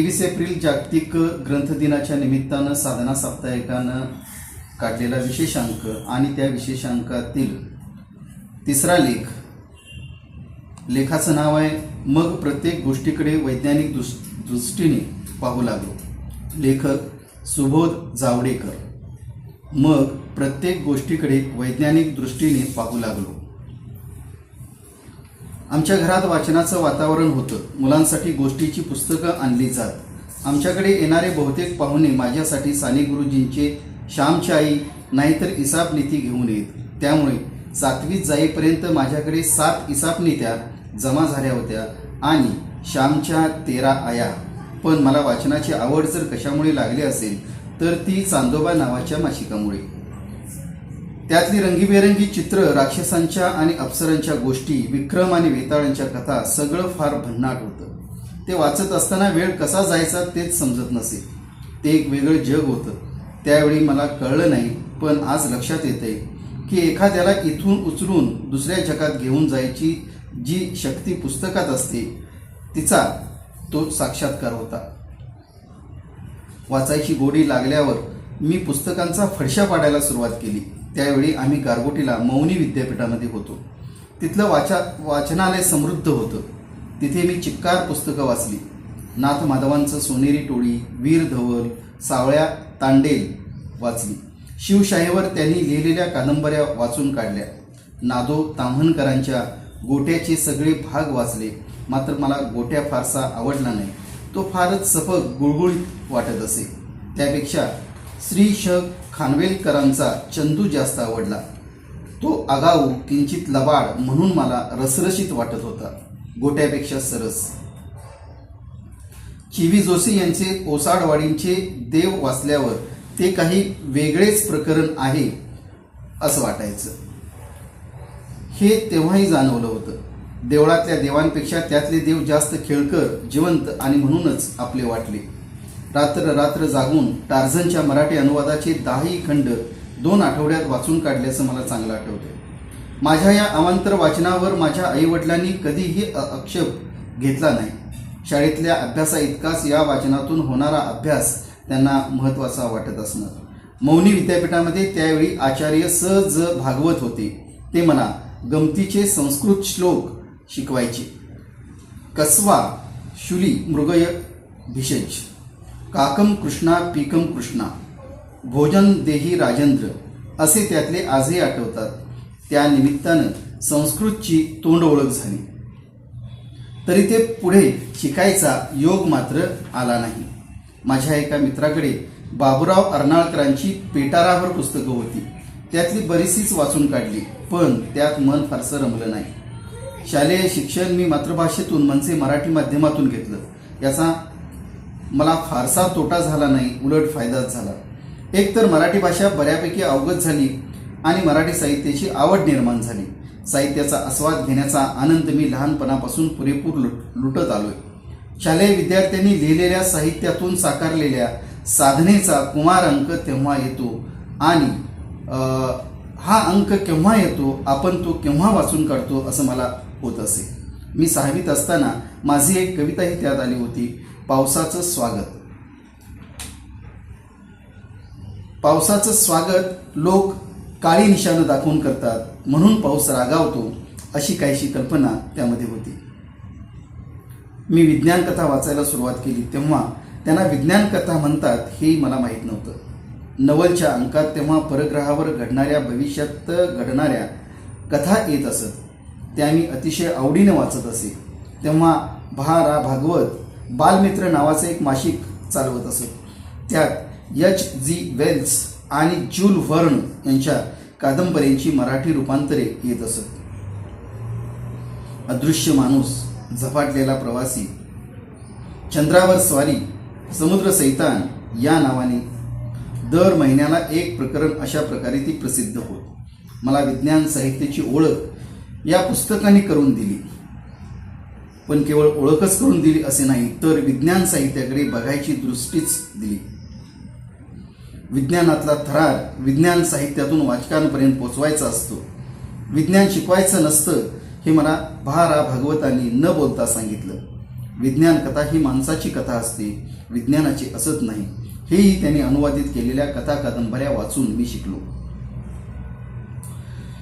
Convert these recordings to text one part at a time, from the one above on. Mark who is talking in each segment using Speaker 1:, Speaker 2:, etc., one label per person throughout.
Speaker 1: तेवीस एप्रिल जागतिक ग्रंथ दिनाच्या निमित्तानं साधना साप्ताहिकानं काढलेला विशेषांक आणि त्या विशेषांकातील तिसरा लेख. लेखाचं नाव आहे मग प्रत्येक गोष्टीकडे वैज्ञानिक दृष दृष्टीने पाहू लागलो. लेखक सुबोध जावडेकर. मग प्रत्येक गोष्टीकडे वैज्ञानिक दृष्टीने पाहू लागलो. आमच्या घरात वाचनाचं वातावरण होतं. मुलांसाठी गोष्टीची पुस्तकं आणली जात. आमच्याकडे येणारे बहुतेक पाहुणे माझ्यासाठी साने गुरुजींचे श्यामची आई नाहीतर इसाप नीती घेऊन येत. त्यामुळे सातवीत जाईपर्यंत माझ्याकडे सात इसाप नीत्या जमा झाल्या होत्या आणि श्यामच्या तेरा आया. पण मला वाचनाची आवड जर कशामुळे लागली असेल तर ती चांदोबा नावाच्या मासिकामुळे. त्यातली रंगीबेरंगी चित्र राक्षसांच्या आणि अप्सरांच्या गोष्टी विक्रम आणि वेताळांच्या कथा सगळं फार भन्नाट होतं. ते वाचत असताना वेळ कसा जायचा तेच समजत नसे. ते एक वेगळं जग होतं. त्यावेळी मला कळलं नाही पण आज लक्षात येतंय की एखाद्याला इथून उचलून दुसऱ्या जगात घेऊन जायची जी शक्ती पुस्तकात असते तिचा तो साक्षात्कार होता. वाचायची गोडी लागल्यावर मी पुस्तकांचा फडशा पाडायला सुरुवात केली. त्यावेळी आम्ही गारगोटीला मौनी विद्यापीठामध्ये होतो. तिथलं वाचा वाचनालय समृद्ध होतं. तिथे मी चिक्कार पुस्तकं वाचली. नाथ माधवांचं सोनेरी टोळी वीर धवल सावळ्या तांडेल वाचली. शिवशाहीवर त्यांनी लिहिलेल्या कादंबऱ्या वाचून काढल्या. नादो ताम्हणकरांच्या गोट्याचे सगळे भाग वाचले. मात्र मला गोट्या फारसा आवडला नाही. तो फारच सफक गुळगुळीत वाटत असे. त्यापेक्षा श्री श खानवेलकरांचा चंदू जास्त आवडला. तो आगाऊ किंचित लबाड म्हणून मला रसरशीत वाटत होता. गोट्यापेक्षा सरस. चिवी जोशी यांचे ओसाडवाडींचे देव वाचल्यावर ते काही वेगळेच प्रकरण आहे असं वाटायचं. हे तेव्हाही जाणवलं होतं. देवळातल्या देवांपेक्षा त्यातले देव जास्त खेळकर जिवंत आणि म्हणूनच आपले वाटले. रात्र रात्र जागून टार्झनच्या मराठी अनुवादाचे दहाही खंड दोन आठवड्यात वाचून काढल्याचं मला चांगलं आठवतं माझ्या या अवांतर वाचनावर माझ्या आईवडिलांनी कधीही आक्षेप घेतला नाही. शाळेतल्या अभ्यासा इतकाच या वाचनातून होणारा अभ्यास त्यांना महत्त्वाचा वाटत असणार. मौनी विद्यापीठामध्ये त्यावेळी आचार्य स ज भागवत होते. ते मला गमतीचे संस्कृत श्लोक शिकवायचे. कसवा शुली मृगय भिषज. काकम कृष्णा पीकम कृष्णा भोजन देही राजेंद्र असे त्यातले आजही आठवतात. त्या निमित्तानं संस्कृतची तोंड ओळख झाली. तरी ते पुढे शिकायचा योग मात्र आला नाही. माझ्या एका मित्राकडे बाबूराव अर्नाळकरांची पेटारावर पुस्तकं होती. त्यातली बरीचशीच वाचून काढली पण त्यात मन फारसं रमलं नाही. शालेय शिक्षण मी मातृभाषेतून म्हणजे मराठी माध्यमातून घेतलं. याचा मला फारसा तोटा झाला नाही उलट फायदाच झाला. एक तर मराठी भाषा बऱ्यापैकी अवगत झाली आणि मराठी साहित्याची आवड निर्माण झाली. साहित्याचा आस्वाद घेण्याचा आनंद मी लहानपणापासून पुरेपूर लुट लुटत आलोय. शालेय विद्यार्थ्यांनी लिहिलेल्या साहित्यातून साकारलेल्या साधनेचा कुमार अंक तेव्हा येतो आणि हा अंक केव्हा येतो आपण तो केव्हा वाचून काढतो असं मला होत असे. मी सहावीत असताना माझी एक कविताही त्यात आली होती. पावसाचं स्वागत. पावसाचं स्वागत लोक काळी निशाणं दाखवून करतात म्हणून पाऊस रागावतो अशी काहीशी कल्पना त्यामध्ये होती. मी विज्ञान कथा वाचायला सुरुवात केली तेव्हा त्यांना विज्ञान कथा म्हणतात हेही मला माहीत नव्हतं. नवलच्या अंकात तेव्हा परग्रहावर घडणाऱ्या भविष्यात घडणाऱ्या कथा येत असत. त्या मी अतिशय आवडीने वाचत असे. तेव्हा भा रा भागवत बालमित्र नावाचं एक मासिक चालवत असत त्यात एच जी वेल्स आणि ज्यूल व्हर्न यांच्या कादंबऱ्यांची मराठी रूपांतरे येत असत. अदृश्य माणूस झपाटलेला प्रवासी चंद्रावर स्वारी समुद्र सैतान या नावाने दर महिन्याला एक प्रकरण अशा प्रकारे ती प्रसिद्ध होत. मला विज्ञान साहित्याची ओळख या पुस्तकाने करून दिली. पण केवळ ओळखच करून दिली असे नाही तर विज्ञान साहित्याकडे बघायची दृष्टीच दिली. विज्ञानातला थरार विज्ञान साहित्यातून वाचकांपर्यंत पोचवायचा असतो. विज्ञान शिकवायचं नसतं हे मला भारा भागवतांनी न बोलता सांगितलं. विज्ञान कथा ही माणसाची कथा असते विज्ञानाची असत नाही. हेही त्यांनी अनुवादित केलेल्या कथा कादंबऱ्या वाचून मी शिकलो.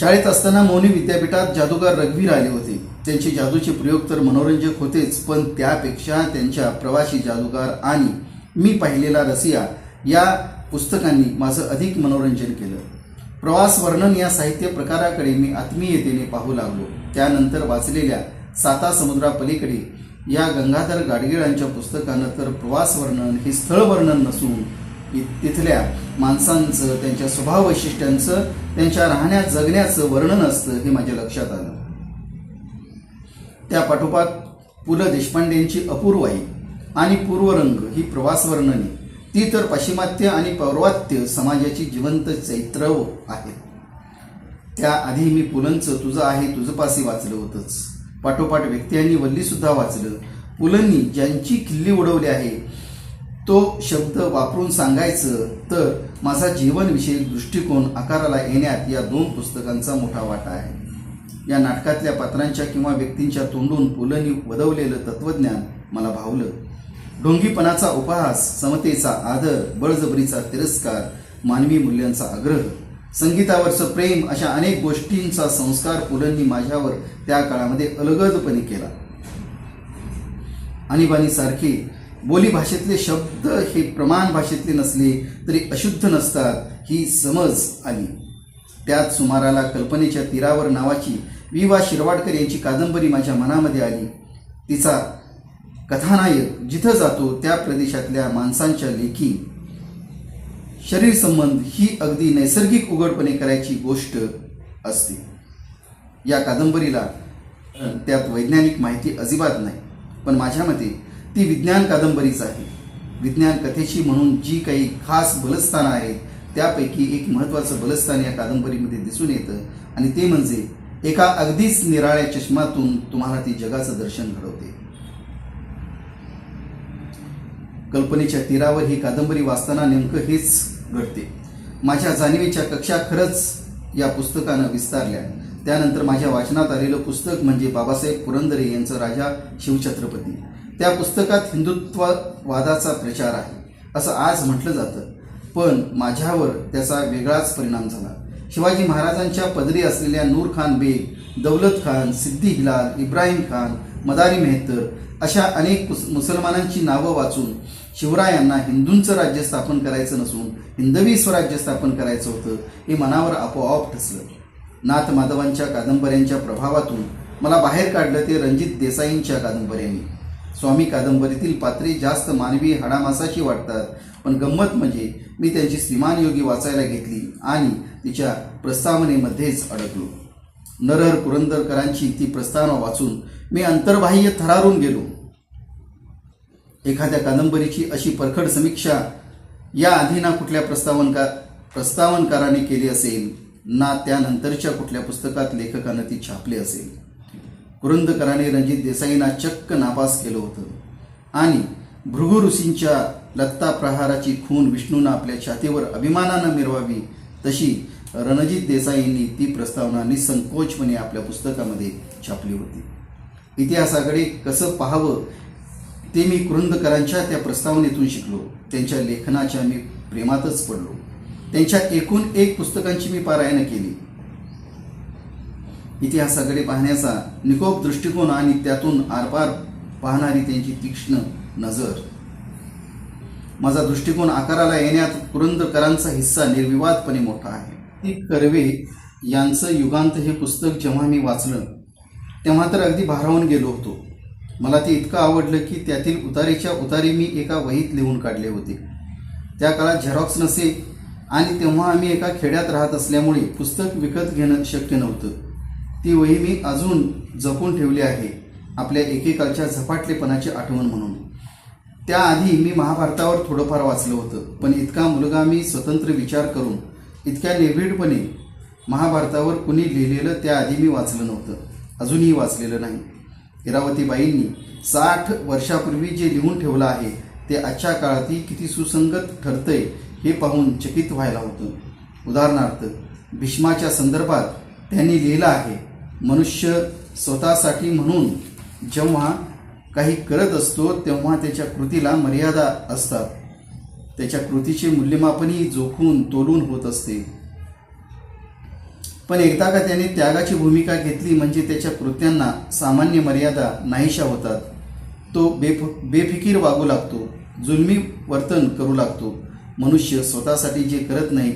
Speaker 1: शाळेत असताना मौनी विद्यापीठात जादूगार रघुवीर आले होते. त्यांचे जादूचे प्रयोग तर मनोरंजक होतेच पण त्यापेक्षा त्यांच्या प्रवासी जादूगार आणि मी पाहिलेला रसिया या पुस्तकांनी माझं अधिक मनोरंजन केलं. प्रवास वर्णन या साहित्य प्रकाराकडे मी आत्मीयतेने पाहू लागलो. त्यानंतर वाचलेल्या साता समुद्रापलीकडे या गंगाधर गाडगिळांच्या पुस्तकानं तर प्रवास वर्णन हे स्थळ वर्णन नसून इ- तिथल्या माणसांचं त्यांच्या स्वभाव वैशिष्ट्यांचं त्यांच्या राहण्या जगण्याचं वर्णन असतं हे माझ्या लक्षात आलं. त्या पाठोपाठ पु ल देशपांडेंची अपूर्वाई आणि पूर्वरंग ही प्रवास वर्णने ती तर पाश्चिमात्य आणि पौर्वात्य समाजाची जिवंत चैत्रव आहे. त्याआधी मी पुलंचं तुझं आहे तुझं पासी वाचलं होतंच. पाठोपाठ व्यक्ती वल्लीसुद्धा वाचलं. पुलंनी ज्यांची किल्ली उडवली आहे तो शब्द वापरून सांगायचं तर माझा जीवनविषयक दृष्टिकोन आकाराला येण्यात या दोन पुस्तकांचा मोठा वाटा आहे. या नाटकातल्या पात्रांच्या किंवा व्यक्तींच्या तोंडून पुलंनी वदवलेलं तत्वज्ञान मला भावलं. ढोंगीपणाचा उपहास समतेचा आदर बळजबरीचा तिरस्कार मानवी मूल्यांचा आग्रह संगीतावरचं प्रेम अशा अनेक गोष्टींचा संस्कार पुलंनी माझ्यावर त्या काळामध्ये अलगदपणे केला. आणीबाणी सारखे बोली भाषेतले शब्द हे प्रमाण भाषेतले नसले तरी अशुद्ध नसतात ही समज आली. त्यात सुमाराला कल्पनेच्या तीरावर नावाची वि वा शिरवाडकर यांची कादंबरी माझ्या मनामध्ये आली. तिचा कथानायक जिथं जातो त्या प्रदेशातल्या माणसांच्या लेखी. शरीर संबंध ही अगदी नैसर्गिक उघडपणे करायची गोष्ट असते. या कादंबरीला त्यात वैज्ञानिक माहिती अजिबात नाही पण माझ्या मते ती विज्ञान कादंबरीच आहे. विज्ञान कथेची म्हणून जी काही खास बलस्थानं आहेत त्यापैकी एक महत्त्वाचं बलस्थान या कादंबरीमध्ये दिसून येतं आणि ते म्हणजे एका अगदीच निराळ्या चष्मातून तुम्हाला ती जगाचं दर्शन घडवते. कल्पनेच्या तीरावर ही कादंबरी वाचताना नेमकं हेच घडते. माझ्या जाणीवेच्या कक्षा खरंच या पुस्तकानं विस्तारल्या. त्यानंतर माझ्या वाचनात आलेलं पुस्तक म्हणजे बाबासाहेब पुरंदरे यांचं राजा शिवछत्रपती. त्या पुस्तकात हिंदुत्ववादाचा प्रचार आहे. असं आज म्हटलं जातं. पण माझ्यावर त्याचा वेगळाच परिणाम झाला. शिवाजी महाराजांच्या पदरी असलेल्या नूर खान बेग दौलत खान सिद्धी हिलाल इब्राहिम खान मदारी मेहतर अशा अनेक मुसलमानांची नावं वाचून शिवरायांना हिंदूंचं राज्य स्थापन करायचं नसून हिंदवी स्वराज्य स्थापन करायचं होतं हे मनावर आपोआप ठसलं. नाथ माधवांच्या कादंबऱ्यांच्या प्रभावातून मला बाहेर काढलं ते रणजित देसाईंच्या कादंबऱ्यांनी. स्वामी कादंबरीतील पात्रे जास्त मानवी हाडामासाची वाटतात पण गंमत म्हणजे मी त्यांची श्रीमान योगी वाचायला घेतली आणि तिच्या प्रस्तावनेमध्येच अडकलो. नरहर पुरंदरकरांची ती प्रस्तावना वाचून मी अंतर्बाह्य थरारून गेलो. एखाद्या कादंबरीची अशी परखड समीक्षा या आधी ना कुठल्या प्रस्तावनकार प्रस्तावनकाराने केली असेल ना त्यानंतरच्या कुठल्या पुस्तकात लेखकानं ती छापली असेल. कुरुंदकराने रणजित देसाईंना चक्क नापास केलं होतं. आणि भृगु लत्ता प्रहाराची खून विष्णूनं आपल्या छातीवर अभिमानानं मिरवावी तशी रणजित देसाईंनी ती प्रस्तावना निसंकोचपणे आपल्या पुस्तकामध्ये छापली होती. इतिहासाकडे कसं पाहावं ते मी कुरुंदकरांच्या त्या प्रस्तावनेतून शिकलो. त्यांच्या लेखनाच्या मी प्रेमातच पडलो. त्यांच्या एकूण एक पुस्तकांची मी पारायणं केली. इतिहासाकडे पाहण्याचा निकोप दृष्टिकोन आणि त्यातून आरपार पाहणारी त्यांची तीक्ष्ण नजर. माझा दृष्टिकोन आकाराला येण्यात पुरंदरकरांचा हिस्सा निर्विवादपणे मोठा आहे. ती कर्वे यांचं युगांत हे पुस्तक जेव्हा मी वाचलं तेव्हा तर अगदी भारावून गेलो होतो. मला ते इतकं आवडलं की त्यातील उतारीच्या उतारी मी एका वहीत लिहून काढले होते. त्या काळात झेरॉक्स नसे आणि तेव्हा आम्ही एका खेड्यात राहत असल्यामुळे पुस्तक विकत घेणं शक्य नव्हतं. ती वही मी अजून जपून ठेवली आहे आपल्या एकेकालच्या झपाटलेपणाची आठवण म्हणून. त्याआधी मी महाभारतावर थोडंफार वाचलं होतं. पण इतका मुलगा मी स्वतंत्र विचार करून इतक्या निर्भीडपणे महाभारतावर कुणी लिहिलेलं त्याआधी मी वाचलं नव्हतं. अजूनही वाचलेलं नाही. इरावतीबाईंनी साठ वर्षापूर्वी जे लिहून ठेवलं आहे ते आजच्या काळातही किती सुसंगत ठरतंय हे पाहून चकित व्हायला होतं. उदाहरणार्थ भीष्माच्या संदर्भात त्यांनी लिहिलं आहे मनुष्य स्वतःसाठी म्हणून जेव्हा काही करत असतो तेव्हा त्याच्या कृतीला मर्यादा असतात. त्याच्या कृतीचे मूल्यमापनही जोखून तोलून होत असते. पण एकदा का त्याने त्यागाची भूमिका घेतली म्हणजे त्याच्या कृत्यांना सामान्य मर्यादा नाहीशा होतात. तो बेफ बेफिकीर वागू लागतो जुलमी वर्तन करू लागतो. मनुष्य स्वतःसाठी जे करत नाही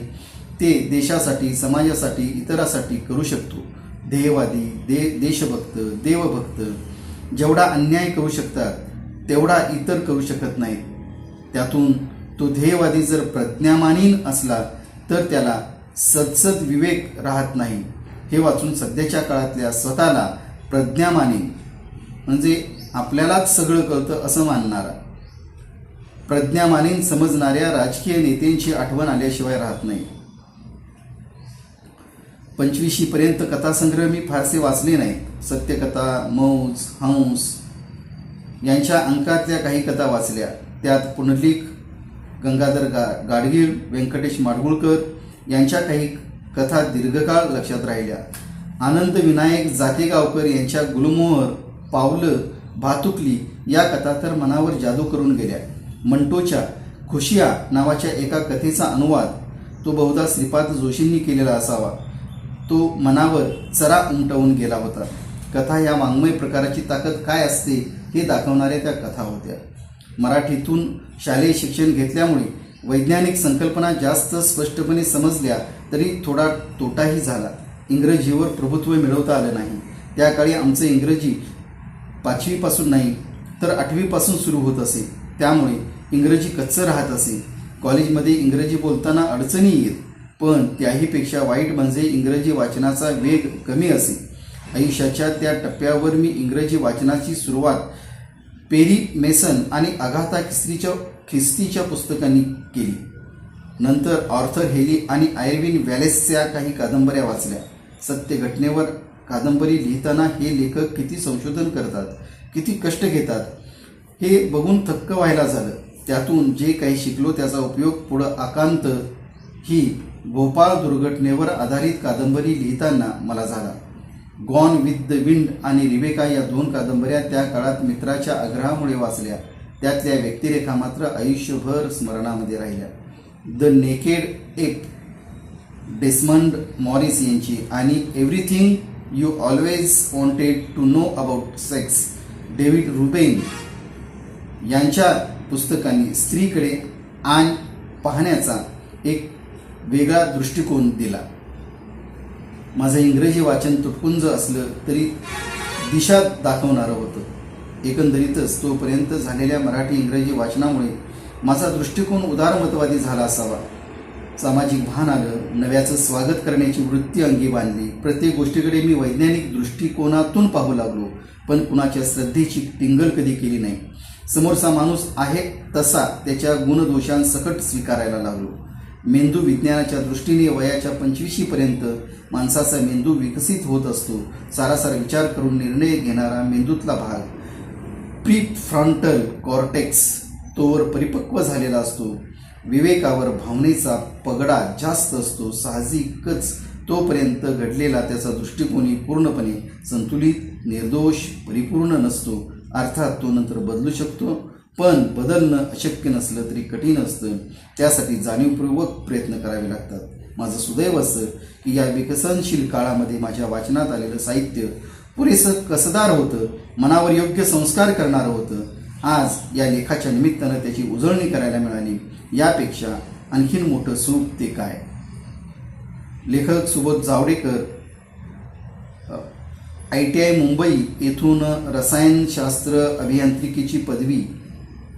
Speaker 1: ते देशासाठी समाजासाठी इतरासाठी करू शकतो. ध्येयवादी दे देशभक्त देवभक्त जेवढा अन्याय करू शकतात तेवढा इतर करू शकत नाहीत. त्यातून तो ध्येयवादी जर प्रज्ञामानीन असला तर त्याला सदसद विवेक राहत नाही. हे वाचून सध्याच्या काळातल्या स्वतःला प्रज्ञामानीन म्हणजे आपल्यालाच सगळं कळतं असं मानणारा. प्रज्ञामानीन समजणाऱ्या राजकीय नेत्यांची आठवण आल्याशिवाय राहत नाही. पंचवीशी पर्यंत कथासंग्रह मी फारसे वाचले नाहीत. सत्यकथा मौज हंस यांच्या अंकातल्या काही कथा वाचल्या. त्यात पुंडलिक गंगाधर गा गाडगीळ व्यंकटेश माडगुळकर यांच्या काही कथा दीर्घकाळ लक्षात राहिल्या. आनंद विनायक जातेगावकर यांच्या गुलमोहर पावलं भातुकली या कथा तर मनावर जादू करून गेल्या. मंटोच्या खुशिया नावाच्या एका कथेचा अनुवाद तो बहुधा श्रीपाद जोशींनी केलेला असावा. तो मनावर चरा उमटवून गेला होता. कथा या वाङ्मय प्रकाराची ताकद काय असते हे दाखवणाऱ्या त्या कथा होत्या. मराठीतून शालेय शिक्षण घेतल्यामुळे वैज्ञानिक संकल्पना जास्त स्पष्टपणे समजल्या तरी थोडा तोटाही झाला. इंग्रजीवर प्रभुत्व मिळवता आलं नाही. त्या काळी आमचं इंग्रजी पाचवीपासून नाही तर आठवीपासून सुरू होत असे. त्यामुळे इंग्रजी कच्चं राहत असे. कॉलेजमध्ये इंग्रजी बोलताना अडचणी येत पण त्याहीपेक्षा वाईट म्हणजे इंग्रजी वाचनाचा वेग कमी असे. आयुष्याच्या त्या टप्प्यावर मी इंग्रजी वाचनाची सुरुवात पेरी मेसन आणि अगाथा खिस्तीच्या खिस्तीच्या पुस्तकांनी केली. नंतर ऑर्थर हेली आणि आयर्विन वॅलेसच्या काही कादंबऱ्या वाचल्या. सत्य घटनेवर कादंबरी लिहिताना हे लेखक किती संशोधन करतात किती कष्ट घेतात हे बघून थक्क व्हायला झालं. त्यातून जे काही शिकलो त्याचा उपयोग पुढं आकांत ही भोपाळ दुर्घटनेवर आधारित कादंबरी लिहिताना मला झाला. गॉन विथ द विंड आणि रिबेका या दोन कादंबऱ्या त्या काळात मित्राच्या आग्रहामुळे वाचल्या. त्यातल्या व्यक्तिरेखा मात्र आयुष्यभर स्मरणामध्ये राहिल्या. The naked ape Desmond Morris यांची आणि everything you always wanted to know about sex David Reuben यांच्या पुस्तकांनी स्त्रीकडे आण पाहण्याचा एक वेगळा दृष्टिकोन दिला. माझं इंग्रजी वाचन तुटपुंज असलं तरी दिशा दाखवणारं होतं. एकंदरीतच तोपर्यंत झालेल्या मराठी इंग्रजी वाचनामुळे माझा दृष्टिकोन उदारमतवादी झाला असावा. सामाजिक भान आलं नव्याचं स्वागत करण्याची वृत्ती अंगी बांधली. प्रत्येक गोष्टीकडे मी वैज्ञानिक दृष्टिकोनातून पाहू लागलो पण कुणाच्या श्रद्धेची टिंगल कधी केली नाही. समोरचा माणूस आहे तसा त्याच्या गुणदोषांसकट स्वीकारायला लागलो. मेंदू विज्ञानाच्या दृष्टीने वयाच्या पंचवीशीपर्यंत माणसाचा मेंदू विकसित होत असतो. सारासार विचार करून निर्णय घेणारा मेंदूतला भाग. प्री फ्रंटल कॉर्टेक्स तोवर परिपक्व झालेला असतो. विवेकावर भावनेचा पगडा जास्त असतो. साहजिकच तोपर्यंत घडलेला त्याचा दृष्टिकोनी पूर्णपणे संतुलित निर्दोष परिपूर्ण नसतो. अर्थात तो नंतर बदलू शकतो. पण बदलणं अशक्य नसलं तरी कठीण असतं. त्यासाठी जाणीवपूर्वक प्रयत्न करावे लागतात. माझं सुदैव असं की या विकसनशील काळामध्ये माझ्या वाचनात आलेलं साहित्य पुरेसं कसदार होतं मनावर योग्य संस्कार करणारं होतं. आज या लेखाच्या निमित्तानं त्याची उजळणी करायला मिळाली. यापेक्षा आणखीन मोठं सुख ते काय? लेखक Subodh Javadekar I T I Mumbai येथून रसायनशास्त्र अभियांत्रिकीची पदवी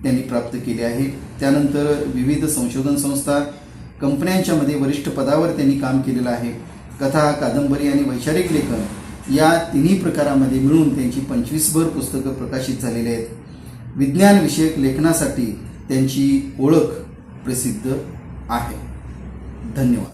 Speaker 1: त्यांनी प्राप्त केली आहे. त्यानंतर विविध संशोधन संस्था कंपन्यांच्यामध्ये वरिष्ठ पदावर त्यांनी काम केलेलं आहे. कथा कादंबरी आणि वैचारिक लेखन या तिन्ही प्रकारामध्ये मिळून त्यांची पंचवीसभर पुस्तकं प्रकाशित झालेली आहेत. विज्ञानविषयक लेखनासाठी त्यांची ओळख प्रसिद्ध आहे. धन्यवाद.